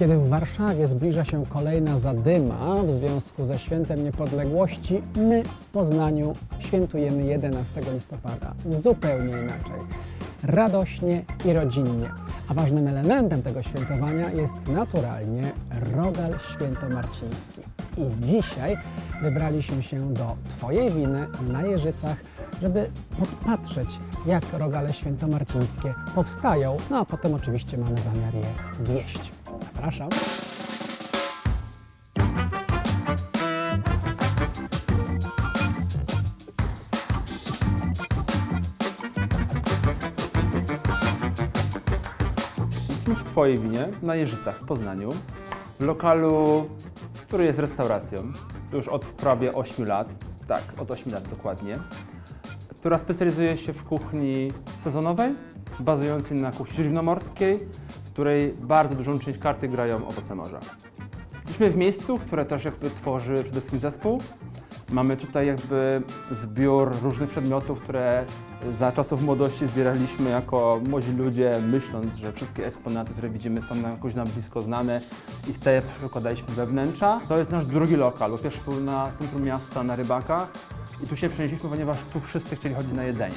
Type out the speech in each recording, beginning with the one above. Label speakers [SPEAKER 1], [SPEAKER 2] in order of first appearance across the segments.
[SPEAKER 1] Kiedy w Warszawie zbliża się kolejna zadyma w związku ze Świętem Niepodległości, my w Poznaniu świętujemy 11 listopada zupełnie inaczej. Radośnie i rodzinnie. A ważnym elementem tego świętowania jest naturalnie rogal świętomarciński. I dzisiaj wybraliśmy się do Twojej winy na Jeżycach, żeby podpatrzeć, jak rogale świętomarcińskie powstają, no a potem oczywiście mamy zamiar je zjeść. Zapraszam.
[SPEAKER 2] W Twojej winie na Jeżycach w Poznaniu, w lokalu, który jest restauracją już od prawie 8 lat, tak, od 8 lat dokładnie, która specjalizuje się w kuchni sezonowej, bazującej na kuchni śródziemnomorskiej, w której bardzo dużą część karty grają owoce morza. Jesteśmy w miejscu, które też jakby tworzy przede wszystkim zespół. Mamy tutaj jakby zbiór różnych przedmiotów, które za czasów młodości zbieraliśmy jako młodzi ludzie, myśląc, że wszystkie eksponaty, które widzimy są nam jakoś nam blisko znane i te przekładaliśmy we wnętrza. To jest nasz drugi lokal, bo pierwszy był na centrum miasta, na Rybakach i tu się przenieśliśmy, ponieważ tu wszyscy chcieli chodzić na jedzenie.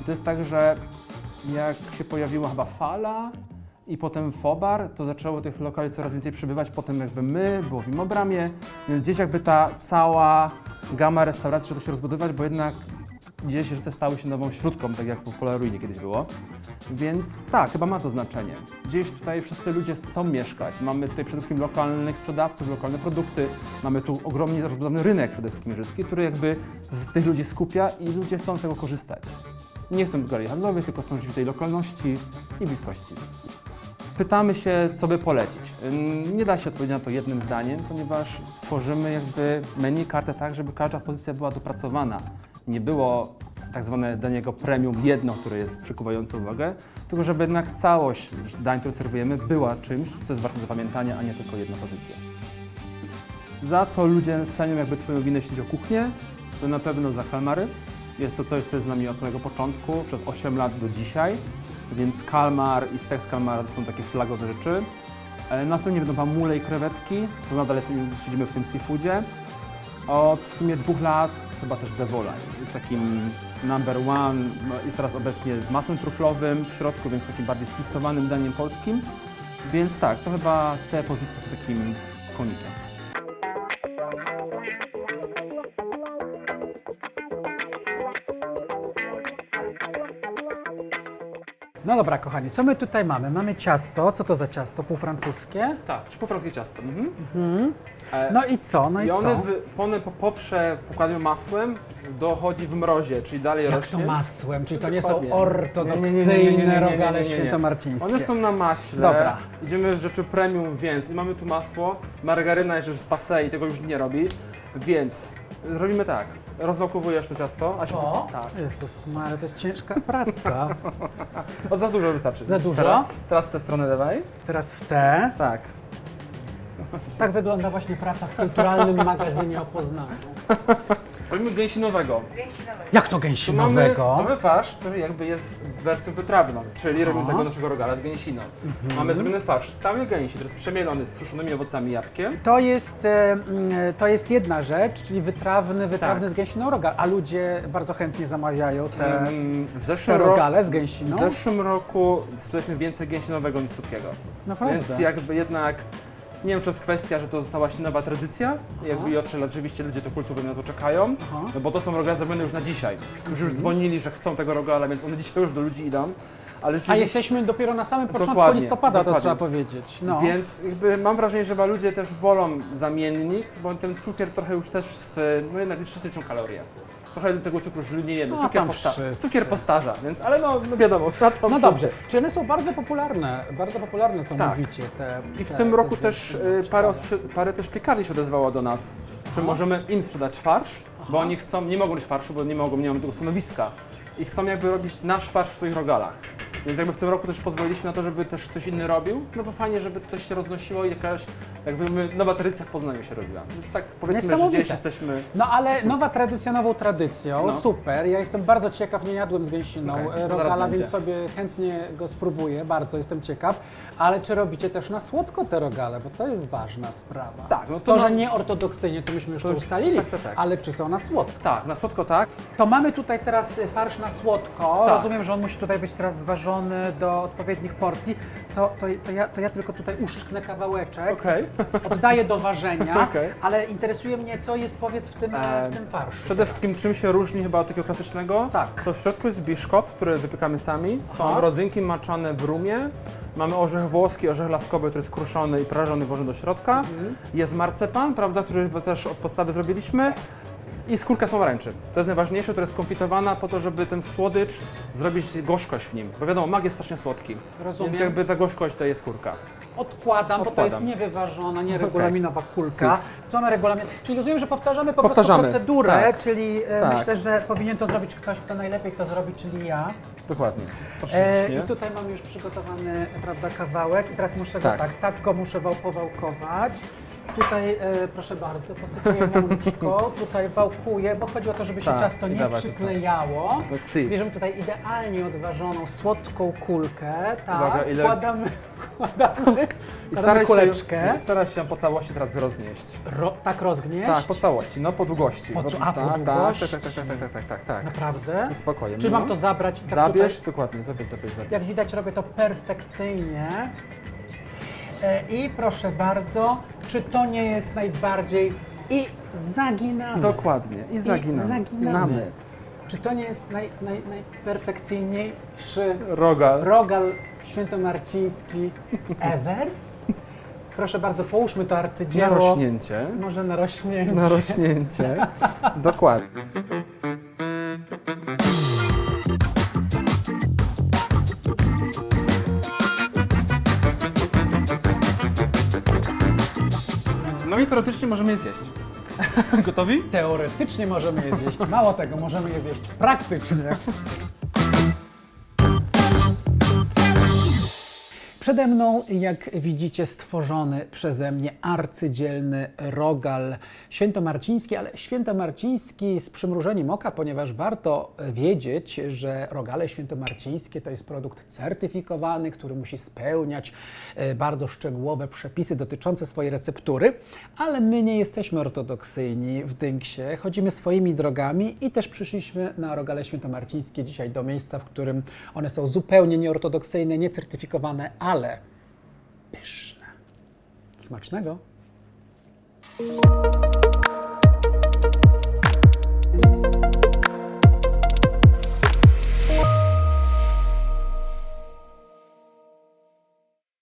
[SPEAKER 2] I to jest tak, że jak się pojawiła chyba fala i potem Fobar, to zaczęło tych lokali coraz więcej przybywać. Potem jakby my, było w Imobramie, więc gdzieś jakby ta cała gama restauracji zaczęła się rozbudowywać, bo jednak gdzieś jeszcze stały się nową śródką, tak jak w Polaroidzie kiedyś było. Więc tak, chyba ma to znaczenie. Gdzieś tutaj wszyscy ludzie chcą mieszkać. Mamy tutaj przede wszystkim lokalnych sprzedawców, lokalne produkty. Mamy tu ogromnie rozbudowany rynek przede wszystkim życki, który jakby z tych ludzi skupia i ludzie chcą z tego korzystać. Nie chcą galerii handlowych, tylko chcą żyć w tej lokalności i bliskości. Pytamy się, co by polecić. Nie da się odpowiedzieć na to jednym zdaniem, ponieważ tworzymy jakby menu, kartę tak, żeby każda pozycja była dopracowana. Nie było tak zwane daniego premium jedno, które jest przykuwające uwagę, tylko żeby jednak całość dań, które serwujemy, była czymś, co jest warte zapamiętania, a nie tylko jedna pozycja. Za co ludzie cenią jakby Twoją winę, jeśli chodzi o kuchnię, to na pewno za kalmary. Jest to coś, co jest z nami od samego początku, przez 8 lat do dzisiaj, więc kalmar i stek z kalmara to są takie flagowe rzeczy. E, Następnie będą pamule i krewetki, to nadal siedzimy w tym seafoodzie. Od w sumie dwóch lat chyba też dewola jest takim number one, no, jest teraz obecnie z masłem truflowym w środku, więc takim bardziej stwistowanym daniem polskim. Więc tak, to chyba te pozycje są takim konikiem.
[SPEAKER 1] No dobra, kochani, co my tutaj mamy? Mamy ciasto. Co to za ciasto? Półfrancuskie?
[SPEAKER 2] Tak, czy półfranckie ciasto. Mhm. E,
[SPEAKER 1] No i co? No i,
[SPEAKER 2] I one,
[SPEAKER 1] co?
[SPEAKER 2] w, one po, po przepukaniu masłem dochodzi w mrozie, czyli dalej
[SPEAKER 1] Jak
[SPEAKER 2] rośnie.
[SPEAKER 1] to masłem? Czyli to nie są
[SPEAKER 2] Dokładnie. Nie, nie, nie, nie,
[SPEAKER 1] ortodoksyjne
[SPEAKER 2] nie,
[SPEAKER 1] rogale
[SPEAKER 2] nie, nie, nie.
[SPEAKER 1] świętomarcińskie.
[SPEAKER 2] One są na maśle.
[SPEAKER 1] Dobra.
[SPEAKER 2] Idziemy w rzeczy premium, więc i mamy tu masło. Margaryna jeszcze z passe i tego już nie robi. Więc zrobimy tak. Rozwałkowujesz to ciasto. A się,
[SPEAKER 1] O,
[SPEAKER 2] Tak.
[SPEAKER 1] Jezus Maria, to jest ciężka praca.
[SPEAKER 2] O, za dużo wystarczy.
[SPEAKER 1] Za dużo?
[SPEAKER 2] Teraz, teraz w tę stronę dawaj.
[SPEAKER 1] Teraz w te.
[SPEAKER 2] Tak.
[SPEAKER 1] Tak wygląda właśnie praca w kulturalnym magazynie o Poznaniu.
[SPEAKER 2] Robimy gęsinowego.
[SPEAKER 1] Jak to
[SPEAKER 2] Tu mamy,
[SPEAKER 1] gęsinowego?
[SPEAKER 2] to mamy farsz, który jakby jest wersją wytrawną, czyli robimy tego naszego rogala z gęsiną.
[SPEAKER 1] Mhm.
[SPEAKER 2] Mamy zrobiony farsz z całej gęsi, który jest przemielony z suszonymi owocami i jabłkiem.
[SPEAKER 1] To jest, e, mm, to jest jedna rzecz, czyli wytrawny, wytrawny
[SPEAKER 2] Tak.
[SPEAKER 1] z gęsiną rogal, a ludzie bardzo chętnie zamawiają te,
[SPEAKER 2] Mm, w,
[SPEAKER 1] te
[SPEAKER 2] zeszłym roku,
[SPEAKER 1] rogale z gęsiną.
[SPEAKER 2] w zeszłym roku sprzedaliśmy więcej gęsinowego niż słodkiego.
[SPEAKER 1] Naprawdę.
[SPEAKER 2] Więc jakby jednak, nie wiem czy to jest kwestia, że to stała się nowa tradycja, jakby i oczywiście rzeczywiście ludzie to kultury na to czekają,
[SPEAKER 1] Aha.
[SPEAKER 2] no bo to są rogale zrobione już na dzisiaj. Już już dzwonili, że chcą tego rogala, więc one dzisiaj już do ludzi idą. Ale
[SPEAKER 1] A
[SPEAKER 2] rzeczywiście-
[SPEAKER 1] jesteśmy dopiero na samym początku
[SPEAKER 2] Dokładnie,
[SPEAKER 1] listopada, to
[SPEAKER 2] dokładnie.
[SPEAKER 1] trzeba powiedzieć. No.
[SPEAKER 2] Więc jakby mam wrażenie, że chyba ludzie też wolą zamiennik, bo ten cukier trochę już też, z, no jednak liczy kalorie. Trochę tego cukru już nie jemy.
[SPEAKER 1] No,
[SPEAKER 2] Cukier,
[SPEAKER 1] tam
[SPEAKER 2] posta-
[SPEAKER 1] wszyscy.
[SPEAKER 2] cukier postarza, więc ale no, no wiadomo, na to
[SPEAKER 1] No dobrze, czy one są bardzo popularne, bardzo popularne są,
[SPEAKER 2] Tak.
[SPEAKER 1] mówicie, te
[SPEAKER 2] I w
[SPEAKER 1] te,
[SPEAKER 2] tym
[SPEAKER 1] te
[SPEAKER 2] roku też y, parę, parę też piekarni się odezwało do nas, czy możemy im sprzedać farsz, bo oni chcą, nie mogą robić farszu, bo nie mogą, nie mamy tego stanowiska. I chcą jakby robić nasz farsz w swoich rogalach. Więc jakby w tym roku też pozwoliliśmy na to, żeby też ktoś inny robił, no bo fajnie, żeby to się roznosiło i jakaś jakby my, nowa tradycja w Poznaniu się robiła. Więc tak powiedzmy, że gdzieś jesteśmy...
[SPEAKER 1] No ale nowa tradycja nową tradycją,
[SPEAKER 2] No.
[SPEAKER 1] super. Ja jestem bardzo ciekaw, nie jadłem z gęsiną
[SPEAKER 2] Okej,
[SPEAKER 1] e,
[SPEAKER 2] zaraz
[SPEAKER 1] rogala,
[SPEAKER 2] będzie.
[SPEAKER 1] więc sobie chętnie go spróbuję, bardzo jestem ciekaw. Ale czy robicie też na słodko te rogale, bo to jest ważna sprawa.
[SPEAKER 2] Tak, no to
[SPEAKER 1] to, że
[SPEAKER 2] no-
[SPEAKER 1] nie ortodoksyjnie, to myśmy już
[SPEAKER 2] To już-
[SPEAKER 1] ustalili,
[SPEAKER 2] tak, tak, tak.
[SPEAKER 1] ale czy są na słodko?
[SPEAKER 2] Tak, na słodko tak.
[SPEAKER 1] To mamy tutaj teraz farsz na słodko.
[SPEAKER 2] Tak.
[SPEAKER 1] Rozumiem, że on musi tutaj być teraz do odpowiednich porcji. To, to, to, ja, to ja tylko tutaj uszczknę kawałeczek.
[SPEAKER 2] Okej.
[SPEAKER 1] Oddaję do ważenia,
[SPEAKER 2] Okej.
[SPEAKER 1] ale interesuje mnie, co jest powiedz w tym, e, w tym farszu.
[SPEAKER 2] Przede wszystkim czym się różni chyba od takiego klasycznego?
[SPEAKER 1] Tak.
[SPEAKER 2] To w środku jest biszkopt, który wypiekamy sami. Są
[SPEAKER 1] Aha.
[SPEAKER 2] rodzynki maczane w rumie. Mamy orzech włoski, orzech laskowy, który jest kruszony i prażony włożony do środka.
[SPEAKER 1] Mhm.
[SPEAKER 2] Jest marcepan, prawda, który chyba też od podstawy zrobiliśmy. I skórka z pomarańczy. To jest najważniejsze, która jest konfitowana po to, żeby ten słodycz zrobić gorzkość w nim. Bo wiadomo, mag jest strasznie słodki.
[SPEAKER 1] Rozumiem.
[SPEAKER 2] Więc jakby ta gorzkość to jest skórka.
[SPEAKER 1] Odkładam, bo to jest niewyważona, nieregulaminowa kulka. Co mamy regulamin? Czyli rozumiem, że powtarzamy po
[SPEAKER 2] Powtarzamy,
[SPEAKER 1] prostu procedurę,
[SPEAKER 2] tak.
[SPEAKER 1] czyli e,
[SPEAKER 2] Tak.
[SPEAKER 1] myślę, że powinien to zrobić ktoś, kto najlepiej to zrobi, czyli ja.
[SPEAKER 2] Dokładnie.
[SPEAKER 1] E. I tutaj mam już przygotowany prawda, kawałek i teraz muszę go
[SPEAKER 2] Tak.
[SPEAKER 1] tak, tak go muszę wał- powałkować. Tutaj, e, proszę bardzo, posypuję mączką, tutaj wałkuję, bo chodzi o to, żeby się
[SPEAKER 2] Tak,
[SPEAKER 1] ciasto
[SPEAKER 2] i
[SPEAKER 1] nie
[SPEAKER 2] dawaj tutaj.
[SPEAKER 1] przyklejało.
[SPEAKER 2] Tak, si.
[SPEAKER 1] Bierzemy tutaj idealnie odważoną, słodką kulkę, tak,
[SPEAKER 2] Uwaga, ile-
[SPEAKER 1] wkładamy, wkładamy,
[SPEAKER 2] I
[SPEAKER 1] wkładamy
[SPEAKER 2] staraj
[SPEAKER 1] kuleczkę,
[SPEAKER 2] się, staraj się po całości teraz roznieść.
[SPEAKER 1] ro, tak rozgnieść,
[SPEAKER 2] Tak, po całości, no po długości.
[SPEAKER 1] Po a, po
[SPEAKER 2] tak,
[SPEAKER 1] długości.
[SPEAKER 2] Tak, tak, tak, tak, tak, tak, tak, tak.
[SPEAKER 1] naprawdę.
[SPEAKER 2] Spokojnie.
[SPEAKER 1] Czy
[SPEAKER 2] no.
[SPEAKER 1] mam to zabrać? i tak
[SPEAKER 2] Zabierz,
[SPEAKER 1] tutaj-
[SPEAKER 2] dokładnie, zabierz, zabierz, zabierz.
[SPEAKER 1] Jak widać robię to perfekcyjnie. E, I proszę bardzo, czy to nie jest najbardziej i zaginamy.
[SPEAKER 2] Dokładnie. I zaginamy.
[SPEAKER 1] zaginamy. Czy to nie jest naj, naj, najperfekcyjniejszy
[SPEAKER 2] Rogal.
[SPEAKER 1] rogal świętomarciński ever? Proszę bardzo, połóżmy to
[SPEAKER 2] Na
[SPEAKER 1] arcydzieło.
[SPEAKER 2] rośnięcie.
[SPEAKER 1] Może na rośnięcie.
[SPEAKER 2] Na rośnięcie. Dokładnie. No i teoretycznie możemy je zjeść. Gotowi?
[SPEAKER 1] Teoretycznie możemy je zjeść. Mało tego, możemy je zjeść praktycznie. Przede mną, jak widzicie, stworzony przeze mnie arcydzielny rogal świętomarciński, ale świętomarciński z przymrużeniem oka, ponieważ warto wiedzieć, że rogale świętomarcińskie to jest produkt certyfikowany, który musi spełniać e, bardzo szczegółowe przepisy dotyczące swojej receptury, ale my nie jesteśmy ortodoksyjni w Dynksie, chodzimy swoimi drogami i też przyszliśmy na rogale świętomarcińskie dzisiaj do miejsca, w którym one są zupełnie nieortodoksyjne, niecertyfikowane, ale pyszne. Smacznego!